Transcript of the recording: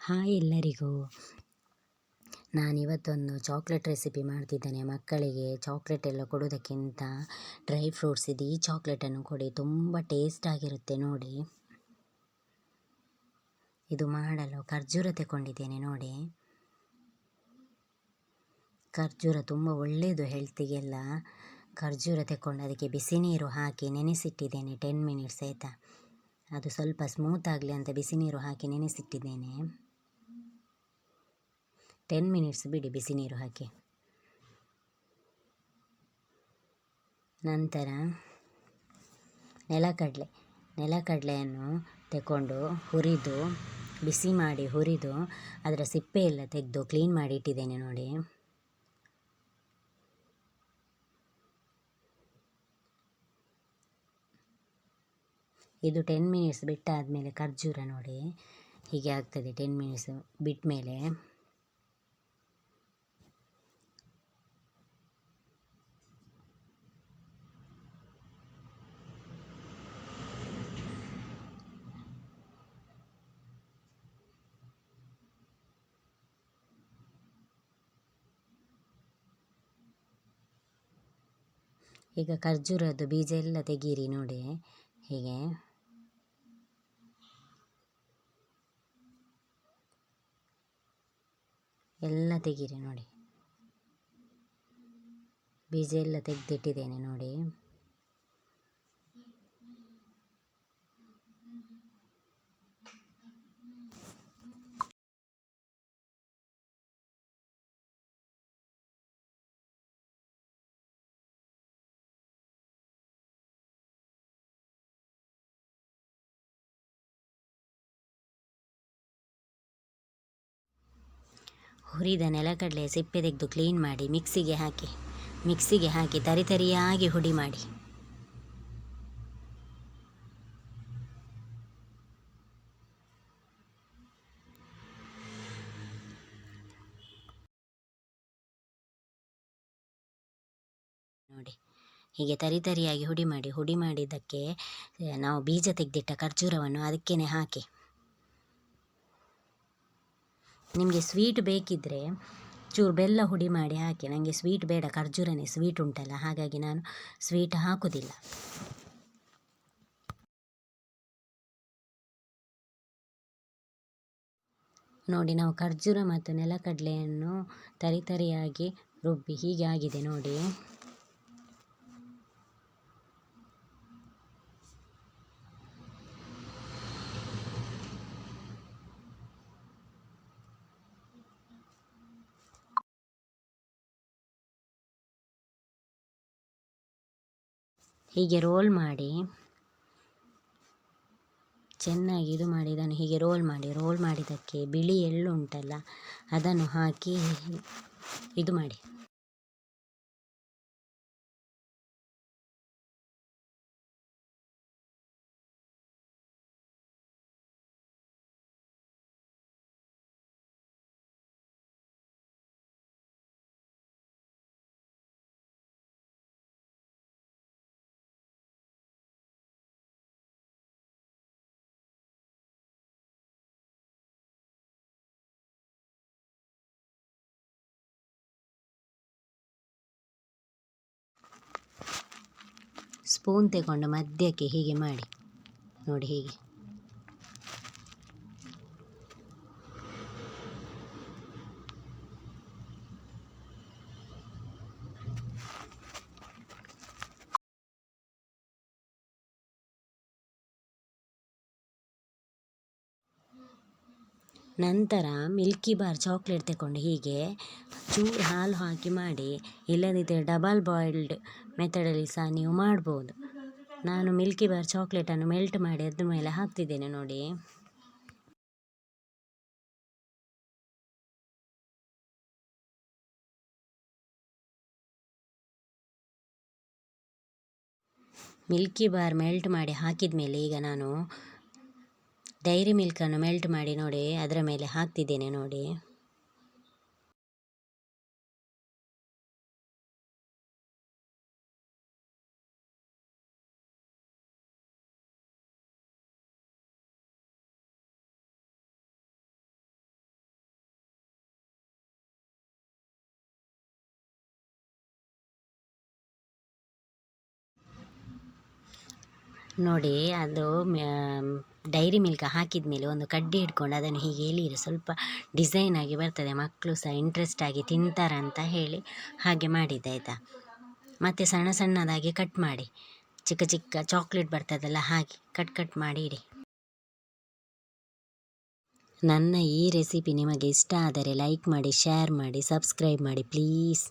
Hi ಎಲ್ಲರಿಗೂ. ನಾನಿವತ್ತೊಂದು chocolate recipe ಮಾಡ್ತಿದ್ದೇನೆ ಮಕ್ಕಳಿಗೆ. ಚಾಕ್ಲೇಟ್ ಎಲ್ಲ ಕೊಡೋದಕ್ಕಿಂತ ಡ್ರೈ ಫ್ರೂಟ್ಸ್ ಇದು ಈ ಚಾಕ್ಲೇಟನ್ನು ಕೊಡಿ. ತುಂಬ ಟೇಸ್ಟ್ ಆಗಿರುತ್ತೆ ನೋಡಿ. ಇದು ಮಾಡಲು ಖರ್ಜೂರ ತಗೊಂಡಿದ್ದೇನೆ ನೋಡಿ. ಖರ್ಜೂರ ತುಂಬ ಒಳ್ಳೆಯದು ಹೆಲ್ತಿಗೆಲ್ಲ ಖರ್ಜೂರ ತಗೊಂಡು ಅದಕ್ಕೆ ಬಿಸಿ ನೀರು ಹಾಕಿ ನೆನೆಸಿಟ್ಟಿದ್ದೇನೆ ಟೆನ್ ಮಿನಿಟ್ಸ್ ಆಯಿತಾ. ಅದು ಸ್ವಲ್ಪ ಸ್ಮೂತ್ ಆಗಲಿ ಅಂತ ಬಿಸಿ ನೀರು ಹಾಕಿ ನೆನೆಸಿಟ್ಟಿದ್ದೇನೆ. ಟೆನ್ ಮಿನಿಟ್ಸ್ ಬಿಡಿ ಬಿಸಿ ನೀರು ಹಾಕಿ. ನಂತರ ನೆಲಕಡಲೆ. ನೆಲಕಡಲೆಯನ್ನು ತಗೊಂಡು ಹುರಿದು, ಬಿಸಿ ಮಾಡಿ ಹುರಿದು ಅದರ ಸಿಪ್ಪೆ ಎಲ್ಲ ತೆಗೆದು ಕ್ಲೀನ್ ಮಾಡಿ ಇಟ್ಟಿದ್ದೇನೆ ನೋಡಿ. ಇದು ಟೆನ್ ಮಿನಿಟ್ಸ್ ಬಿಟ್ಟಾದಮೇಲೆ ಖರ್ಜೂರ ನೋಡಿ. ಹೀಗೆ ಆಗ್ತದೆ ಟೆನ್ ಮಿನಿಟ್ಸ್ ಬಿಟ್ಟ ಮೇಲೆ ಈಗ ಖರ್ಜೂರದ್ದು ಬೀಜ ಎಲ್ಲ ತೆಗೀರಿ ನೋಡಿ ಹೀಗೆ. ಎಲ್ಲ ತೆಗೀರಿ ನೋಡಿ. ಬೀಜ ಎಲ್ಲ ತೆಗೆದಿಟ್ಟಿದ್ದೇನೆ ನೋಡಿ. ಹುರಿದ ನೆಲಗಡಲೆ ಸಿಪ್ಪೆ ತೆಗೆದು ಕ್ಲೀನ್ ಮಾಡಿ ಮಿಕ್ಸಿಗೆ ಹಾಕಿ ಮಿಕ್ಸಿಗೆ ಹಾಕಿ ತರಿ ತರಿಯಾಗಿ ಹುಡಿ ಮಾಡಿ. ನೋಡಿ, ಹೀಗೆ ತರಿತರಿಯಾಗಿ ಹುಡಿ ಮಾಡಿ, ಹುಡಿ ಮಾಡಿದ್ದಕ್ಕೆ ನಾವು ಬೀಜ ತೆಗೆದಿಟ್ಟ ಖರ್ಜೂರವನ್ನು ಅದಕ್ಕೇ ಹಾಕಿ. ನಿಮಗೆ ಸ್ವೀಟ್ ಬೇಕಿದ್ದರೆ ಚೂರು ಬೆಲ್ಲ ಹುಡಿ ಮಾಡಿ ಹಾಕಿ. ನನಗೆ ಸ್ವೀಟ್ ಬೇಡ, ಖರ್ಜೂರನೇ ಸ್ವೀಟ್ ಉಂಟಲ್ಲ, ಹಾಗಾಗಿ ನಾನು ಸ್ವೀಟ್ ಹಾಕೋದಿಲ್ಲ. ನೋಡಿ, ನಾವು ಖರ್ಜೂರ ಮತ್ತು ನೆಲಕಡಲೆಯನ್ನು ತರಿತರಿಯಾಗಿ ರುಬ್ಬಿ, ಹೀಗೆ ಆಗಿದೆ ನೋಡಿ. ಹೀಗೆ ರೋಲ್ ಮಾಡಿ, ಚೆನ್ನಾಗಿ ಇದು ಮಾಡಿ, ಇದನ್ನು ಹೀಗೆ ರೋಲ್ ಮಾಡಿ, ರೋಲ್ ಮಾಡಿದ್ದಕ್ಕೆ ಬಿಳಿ ಎಳ್ಳು ಉಂಟಲ್ಲ ಅದನ್ನು ಹಾಕಿ ಇದು ಮಾಡಿ. ಸ್ಪೂನ್ ತಗೊಂಡು ಮಧ್ಯಕ್ಕೆ ಹೀಗೆ ಮಾಡಿ. ನೋಡಿ ಹೀಗೆ. ನಂತರ ಮಿಲ್ಕಿ ಬಾರ್ ಚಾಕ್ಲೇಟ್ ತಗೊಂಡು ಹೀಗೆ ಚೂರು ಹಾಲು ಹಾಕಿ ಮಾಡಿ ಇಲ್ಲದಿದ್ದರೆ ಡಬಲ್ ಬಾಯ್ಲ್ಡ್ ಮೆಥಡಲ್ಲಿ ಸಹ ನೀವು ಮಾಡ್ಬೋದು. ನಾನು ಮಿಲ್ಕಿ ಬಾರ್ ಚಾಕ್ಲೇಟನ್ನು ಮೆಲ್ಟ್ ಮಾಡಿ ಅದ್ರ ಮೇಲೆ ಹಾಕ್ತಿದ್ದೇನೆ ನೋಡಿ. ಮಿಲ್ಕಿ ಬಾರ್ ಮೆಲ್ಟ್ ಮಾಡಿ ಹಾಕಿದ ಮೇಲೆ ಈಗ ನಾನು ಡೈರಿ ಮಿಲ್ಕನ್ನು ಮೆಲ್ಟ್ ಮಾಡಿ ನೋಡಿ ಅದರ ಮೇಲೆ ಹಾಕ್ತಿದ್ದೇನೆ ನೋಡಿ. ನೋಡಿ ಅದು ಡೈರಿ ಮಿಲ್ಕ್ ಹಾಕಿದ ಮೇಲೆ ಒಂದು ಕಡ್ಡಿ ಹಿಡ್ಕೊಂಡು ಅದನ್ನು ಹೀಗೆ ಎಳೀರಿ ಸ್ವಲ್ಪ ಡಿಸೈನ್ ಆಗಿ ಬರ್ತದೆ, ಮಕ್ಕಳು ಸಹ ಇಂಟ್ರೆಸ್ಟ್ ಆಗಿ ತಿಂತಾರಂತ ಹೇಳಿ ಹಾಗೆ ಮಾಡಿದ್ದು, ಆಯಿತಾ? ಮತ್ತು ಸಣ್ಣ ಸಣ್ಣದಾಗಿ ಕಟ್ ಮಾಡಿ, ಚಿಕ್ಕ ಚಿಕ್ಕ ಚಾಕ್ಲೇಟ್ ಬರ್ತದಲ್ಲ ಹಾಗೆ ಕಟ್ ಕಟ್ ಮಾಡಿ ಇಡಿ. ನನ್ನ ಈ ರೆಸಿಪಿ ನಿಮಗೆ ಇಷ್ಟ ಆದರೆ ಲೈಕ್ ಮಾಡಿ ಶೇರ್ ಮಾಡಿ ಸಬ್ಸ್ಕ್ರೈಬ್ ಮಾಡಿ ಪ್ಲೀಸ್